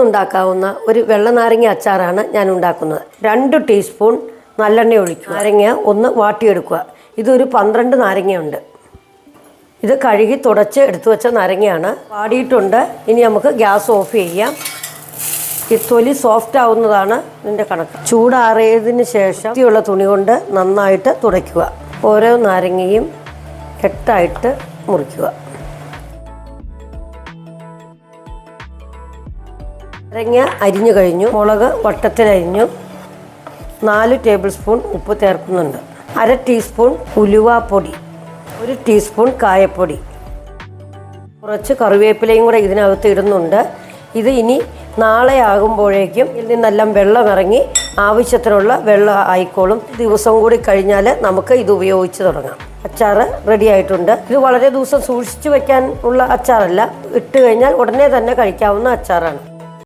ഉണ്ടാക്കാവുന്ന ഒരു വെള്ളനാരങ്ങ അച്ചാറാണ് ഞാൻ ഉണ്ടാക്കുന്നത് രണ്ട് ടീസ്പൂൺ നല്ലെണ്ണ ഒഴിക്കുക. നാരങ്ങ ഒന്ന് വാട്ടിയെടുക്കുക. ഇതൊരു പന്ത്രണ്ട് നാരങ്ങയുണ്ട്. ഇത് കഴുകി തുടച്ച് എടുത്തു വെച്ച നാരങ്ങയാണ്. വാടിയിട്ടുണ്ട്. ഇനി നമുക്ക് ഗ്യാസ് ഓഫ് ചെയ്യാം. ഈ തൊലി സോഫ്റ്റ് ആവുന്നതാണ് ഇതിന്റെ കണക്ക്. ചൂടാറിയതിന് ശേഷം വൃത്തിയുള്ള തുണി കൊണ്ട് നന്നായിട്ട് തുടയ്ക്കുക. ഓരോ നാരങ്ങയും കെട്ടായിട്ട് മുറിക്കുക. നാരങ്ങ അരിഞ്ഞു കഴിഞ്ഞു. മുളക് വട്ടത്തിലരിഞ്ഞു നാല് ടേബിൾ സ്പൂൺ ഉപ്പ് ചേർക്കുന്നുണ്ട്. അര ടീസ്പൂൺ ഉലുവാപ്പൊടി. ഒരു ടീസ്പൂൺ കായപ്പൊടി. കുറച്ച് കറിവേപ്പിലയും കൂടെ ഇതിനകത്ത് ഇടുന്നുണ്ട്. ഇത് ഇനി നാളെ ആകുമ്പോഴേക്കും ഇതിൽ നിന്നെല്ലാം വെള്ളം ഇറങ്ങി ആവശ്യത്തിനുള്ള വെള്ളം ആയിക്കോളും. ദിവസം കൂടി കഴിഞ്ഞാൽ നമുക്ക് ഇത് ഉപയോഗിച്ച് തുടങ്ങാം. അച്ചാർ റെഡി ആയിട്ടുണ്ട്. ഇത് വളരെ ദിവസം സൂക്ഷിച്ചു വെക്കാൻ ഉള്ള അച്ചാറല്ല. ഇട്ട് കഴിഞ്ഞാൽ ഉടനെ തന്നെ കഴിക്കാവുന്ന അച്ചാറാണ്.